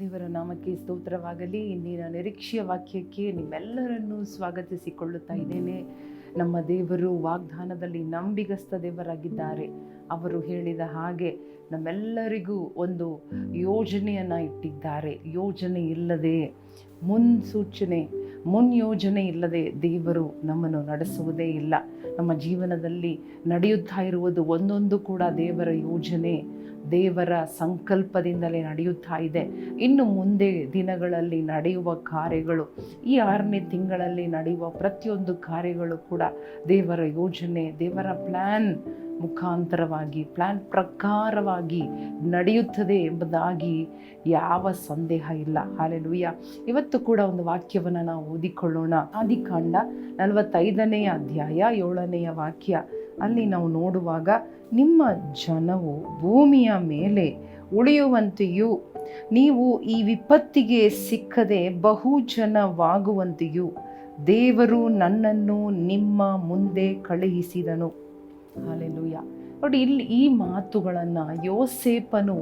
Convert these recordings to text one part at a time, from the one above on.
ದೇವರ ನಾಮಕ್ಕೆ ಸ್ತೋತ್ರವಾಗಲಿ ಇಂದಿನ ನಿರೀಕ್ಷೆಯ ವಾಕ್ಯಕ್ಕೆ ನಿಮ್ಮೆಲ್ಲರನ್ನು ಸ್ವಾಗತಿಸಿಕೊಳ್ಳುತ್ತಾ ಇದ್ದೇನೆ. ನಮ್ಮ ದೇವರು ವಾಗ್ದಾನದಲ್ಲಿ ನಂಬಿಗಸ್ತ ದೇವರಾಗಿದ್ದಾರೆ. ಅವರು ಹೇಳಿದ ಹಾಗೆ ನಮ್ಮೆಲ್ಲರಿಗೂ ಒಂದು ಯೋಜನೆಯನ್ನು ಇಟ್ಟಿದ್ದಾರೆ. ಯೋಜನೆ ಇಲ್ಲದೆ ಮುನ್ಸೂಚನೆ ಮುನ್ಯೋಜನೆ ಇಲ್ಲದೆ ದೇವರು ನಮ್ಮನ್ನು ನಡೆಸುವುದೇ ಇಲ್ಲ. ನಮ್ಮ ಜೀವನದಲ್ಲಿ ನಡೆಯುತ್ತಾ ಇರುವುದು ಒಂದೊಂದು ಕೂಡ ದೇವರ ಯೋಜನೆ. ದೇವರ ಸಂಕಲ್ಪದಿಂದಲೇ ನಡೆಯುತ್ತಾ ಇದೆ. ಇನ್ನು ಮುಂದೆ ದಿನಗಳಲ್ಲಿ ನಡೆಯುವ ಕಾರ್ಯಗಳು, ಈ ಆರನೇ ತಿಂಗಳಲ್ಲಿ ನಡೆಯುವ ಪ್ರತಿಯೊಂದು ಕಾರ್ಯಗಳು ಕೂಡ ದೇವರ ಯೋಜನೆ, ದೇವರ ಪ್ಲ್ಯಾನ್ ಮುಖಾಂತರವಾಗಿ ಪ್ಲ್ಯಾನ್ ಪ್ರಕಾರವಾಗಿ ನಡೆಯುತ್ತದೆ ಎಂಬುದಾಗಿ ಯಾವ ಸಂದೇಹ ಇಲ್ಲ. ಹಾಲೆಲುಯ್ಯ ಇವತ್ತು ಕೂಡ ಒಂದು ವಾಕ್ಯವನ್ನು ನಾವು ಓದಿಕೊಳ್ಳೋಣ. ಆದಿಕಾಂಡ ನಲವತ್ತೈದನೆಯ ಅಧ್ಯಾಯ ಏಳನೆಯ ವಾಕ್ಯ. ಅಲ್ಲಿ ನಾವು ನೋಡುವಾಗ, ನಿಮ್ಮ ಜನವು ಭೂಮಿಯ ಮೇಲೆ ಉಳಿಯುವಂತೆಯೂ, ನೀವು ಈ ವಿಪತ್ತಿಗೆ ಸಿಕ್ಕದೆ ಬಹುಜನವಾಗುವಂತೆಯೂ ದೇವರು ನನ್ನನ್ನು ನಿಮ್ಮ ಮುಂದೆ ಕಳುಹಿಸಿದನು. ಹಾಲೆಲೂಯ ನೋಡಿ, ಇಲ್ಲಿ ಈ ಮಾತುಗಳನ್ನು ಯೋಸೇಪನು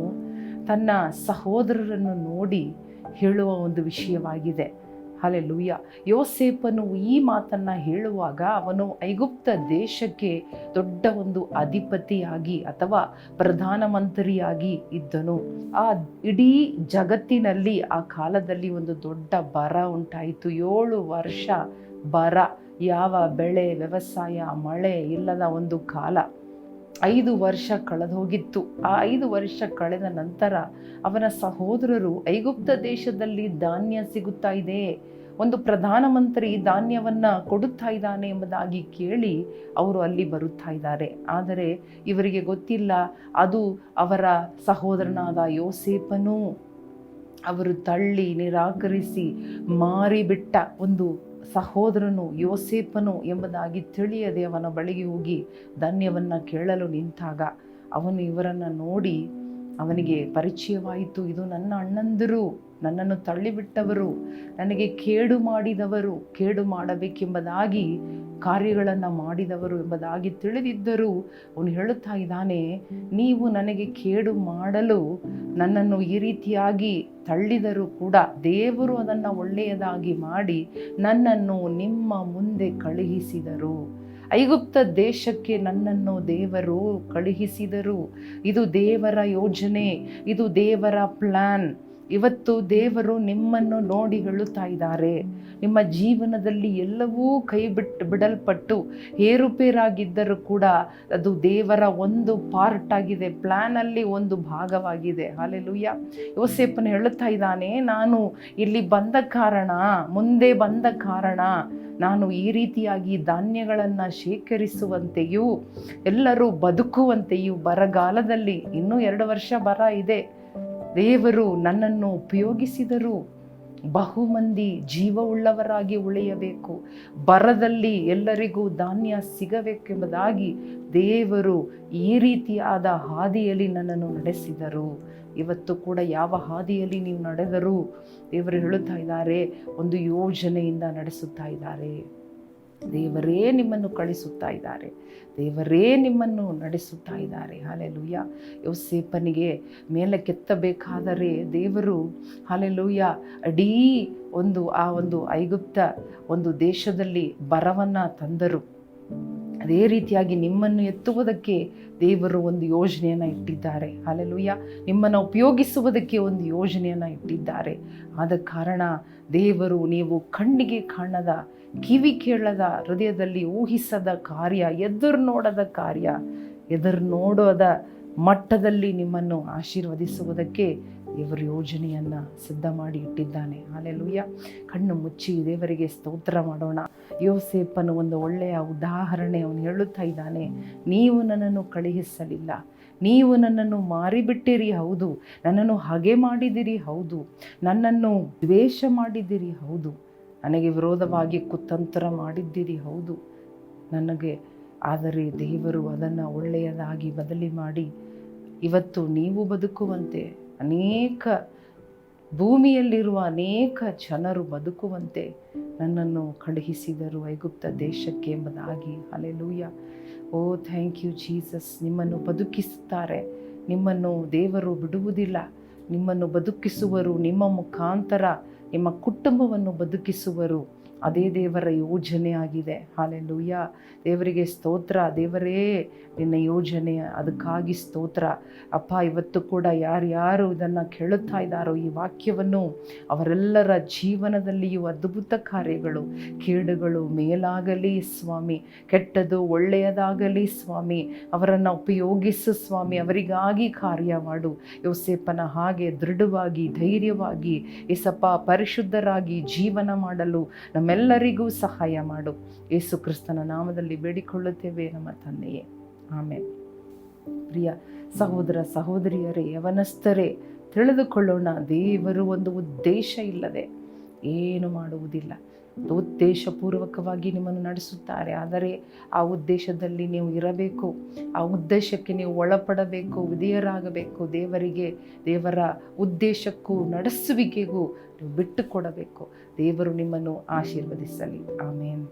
ತನ್ನ ಸಹೋದರರನ್ನು ನೋಡಿ ಹೇಳುವ ಒಂದು ವಿಷಯವಾಗಿದೆ. ಹಾಲೆಲೂಯ ಯೋಸೇಪನು ಈ ಮಾತನ್ನು ಹೇಳುವಾಗ ಅವನು ಐಗುಪ್ತ ದೇಶಕ್ಕೆ ದೊಡ್ಡ ಒಂದು ಅಧಿಪತಿಯಾಗಿ ಅಥವಾ ಪ್ರಧಾನಮಂತ್ರಿಯಾಗಿ ಇದ್ದನು. ಆ ಇಡೀ ಜಗತ್ತಿನಲ್ಲಿ ಆ ಕಾಲದಲ್ಲಿ ಒಂದು ದೊಡ್ಡ ಬರ ಉಂಟಾಯಿತು. ಏಳು ವರ್ಷ ಬರ, ಯಾವ ಬೆಳೆ, ವ್ಯವಸಾಯ, ಮಳೆ ಇಲ್ಲದ ಒಂದು ಕಾಲ. ಐದು ವರ್ಷ ಕಳೆದೋಗಿತ್ತು ಆ ಐದು ವರ್ಷ ಕಳೆದ ನಂತರ ಅವನ ಸಹೋದರರು ಐಗುಪ್ತ ದೇಶದಲ್ಲಿ ಧಾನ್ಯ ಸಿಗುತ್ತಾ ಇದೆ. ಒಂದು ಪ್ರಧಾನಮಂತ್ರಿ ಧಾನ್ಯವನ್ನು ಕೊಡುತ್ತಾ ಇದ್ದಾನೆ ಎಂಬುದಾಗಿ ಕೇಳಿ ಅವರು ಅಲ್ಲಿ ಬರುತ್ತಾ ಇದ್ದಾರೆ. ಆದರೆ ಇವರಿಗೆ ಗೊತ್ತಿಲ್ಲ, ಅದು ಅವರ ಸಹೋದರನಾದ ಯೋಸೇಪನು ಅವರು ತಳ್ಳಿ, ನಿರಾಕರಿಸಿ ಮಾರಿಬಿಟ್ಟ ಒಂದು ಸಹೋದರನು ಯೋಸೇಪನು ಎಂಬುದಾಗಿ ತಿಳಿಯದೆ ಅವನ ಬಳಿಗೆ ಹೋಗಿ ಧನ್ಯವನ್ನು ಕೇಳಲು ನಿಂತಾಗ ಅವನು ಇವರನ್ನು ನೋಡಿ ಅವನಿಗೆ ಪರಿಚಯವಾಯಿತು, ಇದು ನನ್ನ ಅಣ್ಣಂದಿರು, ನನ್ನನ್ನು ತಳ್ಳಿಬಿಟ್ಟವರು, ನನಗೆ ಕೇಡು ಮಾಡಿದವರು, ಕೇಡು ಮಾಡಬೇಕೆಂಬುದಾಗಿ ಕಾರ್ಯಗಳನ್ನು ಮಾಡಿದವರು ಎಂಬುದಾಗಿ ತಿಳಿದಿದ್ದರೂ ಅವನು ಹೇಳುತ್ತಾ ಇದ್ದಾನೆ, ನೀವು ನನಗೆ ಕೇಡು ಮಾಡಲು ನನ್ನನ್ನು ಈ ರೀತಿಯಾಗಿ ತಳ್ಳಿದರೂ ಕೂಡ ದೇವರು ಅದನ್ನು ಒಳ್ಳೆಯದಾಗಿ ಮಾಡಿ ನನ್ನನ್ನು ನಿಮ್ಮ ಮುಂದೆ ಕಳುಹಿಸಿದರು. ಐಗುಪ್ತ ದೇಶಕ್ಕೆ ನನ್ನನ್ನು ದೇವರು ಕಳುಹಿಸಿದರು. ಇದು ದೇವರ ಯೋಜನೆ, ಇದು ದೇವರ ಪ್ಲ್ಯಾನ್ ಇವತ್ತು ದೇವರು ನಿಮ್ಮನ್ನು ನೋಡಿ ಹೇಳುತ್ತಾ ಇದ್ದಾರೆ ನಿಮ್ಮ ಜೀವನದಲ್ಲಿ ಎಲ್ಲವೂ ಕೈ ಬಿಟ್ಟು ಬಿಡಲ್ಪಟ್ಟು ಏರುಪೇರಾಗಿದ್ದರೂ ಕೂಡ ಅದು ದೇವರ ಒಂದು ಪಾರ್ಟ್ ಆಗಿದೆ ಪ್ಲ್ಯಾನಲ್ಲಿ ಒಂದು ಭಾಗವಾಗಿದೆ. ಹಾಲೆಲುಯ್ಯ ಯೋಸೇಪನ ಹೇಳುತ್ತಾ ಇದ್ದಾನೆ ನಾನು ಇಲ್ಲಿ ಬಂದ ಕಾರಣ, ಮುಂದೆ ಬಂದ ಕಾರಣ, ನಾನು ಈ ರೀತಿಯಾಗಿ ಧಾನ್ಯಗಳನ್ನು ಶೇಖರಿಸುವಂತೆಯೂ, ಎಲ್ಲರೂ ಬದುಕುವಂತೆಯೂ ಬರಗಾಲದಲ್ಲಿ ಇನ್ನೂ ಎರಡು ವರ್ಷ ಬರ ಇದೆ. ದೇವರು ನನ್ನನ್ನು ಉಪಯೋಗಿಸಿದರು ಬಹುಮಂದಿ ಜೀವವುಳ್ಳವರಾಗಿ ಉಳಿಯಬೇಕು. ಬರದಲ್ಲಿ ಎಲ್ಲರಿಗೂ ಧಾನ್ಯ ಸಿಗಬೇಕೆಂಬುದಾಗಿ ದೇವರು ಈ ರೀತಿಯಾದ ಹಾದಿಯಲ್ಲಿ ನನ್ನನ್ನು ನಡೆಸಿದರು. ಇವತ್ತು ಕೂಡ ಯಾವ ಹಾದಿಯಲ್ಲಿ ನೀವು ನಡೆದರೂ ದೇವರು ಹೇಳುತ್ತಾ ಇದ್ದಾರೆ, ಒಂದು ಯೋಜನೆಯಿಂದ ನಡೆಸುತ್ತಾ ಇದ್ದಾರೆ. ದೇವರೇ ನಿಮ್ಮನ್ನು ಕಳಿಸುತ್ತಾ ಇದ್ದಾರೆ. ದೇವರೇ ನಿಮ್ಮನ್ನು ನಡೆಸುತ್ತಾ ಇದ್ದಾರೆ. ಹಾಲೆಲುಯ್ಯ ಯೋಸೇಪನಿಗೆ ಮೇಲೆ ಕೆತ್ತಬೇಕಾದರೆ ದೇವರು ಹಾಲೆಲುಯ್ಯ ಅಡೀ ಒಂದು ಆ ಒಂದು ಐಗುಪ್ತ ಒಂದು ದೇಶದಲ್ಲಿ ಬರವನ್ನು ತಂದರು. ಅದೇ ರೀತಿಯಾಗಿ ನಿಮ್ಮನ್ನು ಎತ್ತುವುದಕ್ಕೆ ದೇವರು ಒಂದು ಯೋಜನೆಯನ್ನು ಇಟ್ಟಿದ್ದಾರೆ. ಅಲ್ಲೆಲುಯ್ಯ ನಿಮ್ಮನ್ನು ಉಪಯೋಗಿಸುವುದಕ್ಕೆ ಒಂದು ಯೋಜನೆಯನ್ನು ಇಟ್ಟಿದ್ದಾರೆ. ಆದ ಕಾರಣ ದೇವರು ನೀವು ಕಣ್ಣಿಗೆ ಕಾಣದ, ಕಿವಿ ಕೇಳದ, ಹೃದಯದಲ್ಲಿ ಊಹಿಸದ ಕಾರ್ಯ, ಎದುರು ನೋಡದ ಕಾರ್ಯ, ಎದುರು ನೋಡೋದ ಮಟ್ಟದಲ್ಲಿ ನಿಮ್ಮನ್ನು ಆಶೀರ್ವದಿಸುವುದಕ್ಕೆ ದೇವರ ಯೋಜನೆಯನ್ನು ಸಿದ್ಧ ಮಾಡಿ ಇಟ್ಟಿದ್ದಾನೆ. ಅಲ್ಲೆಲ್ಲೂಯ್ಯ ಕಣ್ಣು ಮುಚ್ಚಿ ದೇವರಿಗೆ ಸ್ತೋತ್ರ ಮಾಡೋಣ. ಯೋಸೇಪನು ಒಂದು ಒಳ್ಳೆಯ ಉದಾಹರಣೆ ಅವನು ಹೇಳುತ್ತಾ ಇದ್ದಾನೆ. ನೀವು ನನ್ನನ್ನು ಕಳುಹಿಸಲಿಲ್ಲ. ನೀವು ನನ್ನನ್ನು ಮಾರಿಬಿಟ್ಟಿರಿ, ಹೌದು. ನನ್ನನ್ನು ಹಾಗೆ ಮಾಡಿದಿರಿ, ಹೌದು. ನನ್ನನ್ನು ದ್ವೇಷ ಮಾಡಿದ್ದೀರಿ ಹೌದು. ನನಗೆ ವಿರೋಧವಾಗಿ ಕುತಂತ್ರ ಮಾಡಿದ್ದೀರಿ, ಹೌದು. ನನಗೆ, ಆದರೆ ದೇವರು ಅದನ್ನು ಒಳ್ಳೆಯದಾಗಿ ಬದಲಿ ಮಾಡಿ, ಇವತ್ತು ನೀವು ಬದುಕುವಂತೆ ಅನೇಕ ಭೂಮಿಯಲ್ಲಿರುವ ಅನೇಕ ಜನರು ಬದುಕುವಂತೆ ನನ್ನನ್ನು ಕಳುಹಿಸಿದರು ಐಗುಪ್ತ ದೇಶಕ್ಕೆ ಎಂಬುದಾಗಿ. Alleluia oh, thank you Jesus. ನಿಮ್ಮನ್ನು ಬದುಕಿಸುತ್ತಾರೆ. ನಿಮ್ಮನ್ನು ದೇವರು ಬಿಡುವುದಿಲ್ಲ. ನಿಮ್ಮನ್ನು ಬದುಕಿಸುವರು. ನಿಮ್ಮ ಮುಖಾಂತರ ನಿಮ್ಮ ಕುಟುಂಬವನ್ನು ಬದುಕಿಸುವರು. ಅದೇ ದೇವರ ಯೋಜನೆ ಆಗಿದೆ. ಹಾಲೆಲೂಯ್ಯ ದೇವರಿಗೆ ಸ್ತೋತ್ರ. ದೇವರೇ, ನಿನ್ನ ಯೋಜನೆ, ಅದಕ್ಕಾಗಿ ಸ್ತೋತ್ರ. ಅಪ್ಪ, ಇವತ್ತು ಕೂಡ ಯಾರ್ಯಾರು ಇದನ್ನು ಕೇಳುತ್ತಾ ಇದ್ದಾರೋ ಈ ವಾಕ್ಯವನ್ನು ಅವರೆಲ್ಲರ ಜೀವನದಲ್ಲಿಯೂ ಅದ್ಭುತ ಕಾರ್ಯಗಳು, ಕೇಡುಗಳು ಮೇಲಾಗಲಿ ಸ್ವಾಮಿ. ಕೆಟ್ಟದು ಒಳ್ಳೆಯದಾಗಲಿ ಸ್ವಾಮಿ. ಅವರನ್ನು ಉಪಯೋಗಿಸು ಸ್ವಾಮಿ. ಅವರಿಗಾಗಿ ಕಾರ್ಯ ಮಾಡು. ಯೋಸೇಪನ ಹಾಗೆ ದೃಢವಾಗಿ, ಧೈರ್ಯವಾಗಿ, ಏಸಪ್ಪ ಪರಿಶುದ್ಧರಾಗಿ ಜೀವನ ಮಾಡಲು ನಮ್ಮೆಲ್ಲರಿಗೂ ಸಹಾಯ ಮಾಡು. ಯೇಸು ಕ್ರಿಸ್ತನ ನಾಮದಲ್ಲಿ ಬೇಡಿಕೊಳ್ಳುತ್ತೇವೆ ನಮ್ಮ ತಂದೆಯೇ. ಆಮೇಲೆ ಪ್ರಿಯ ಸಹೋದರ ಸಹೋದರಿಯರೇ, ಯವನಸ್ಥರೇ, ತಿಳಿದುಕೊಳ್ಳೋಣ ದೇವರು ಒಂದು ಉದ್ದೇಶ ಇಲ್ಲದೆ ಏನು ಮಾಡುವುದಿಲ್ಲ. ಉದ್ದೇಶಪೂರ್ವಕವಾಗಿ ನಿಮ್ಮನ್ನು ನಡೆಸುತ್ತಾರೆ. ಆದರೆ ಆ ಉದ್ದೇಶದಲ್ಲಿ ನೀವು ಇರಬೇಕು. ಆ ಉದ್ದೇಶಕ್ಕೆ ನೀವು ಒಳಪಡಬೇಕು, ವಿಧೇಯರಾಗಬೇಕು. ದೇವರಿಗೆ, ದೇವರ ಉದ್ದೇಶಕ್ಕೂ, ನಡೆಸುವಿಕೆಗೂ ನೀವು ಬಿಟ್ಟು ಕೊಡಬೇಕು ದೇವರು ನಿಮ್ಮನ್ನು ಆಶೀರ್ವದಿಸಲಿ. ಆಮೇನ್.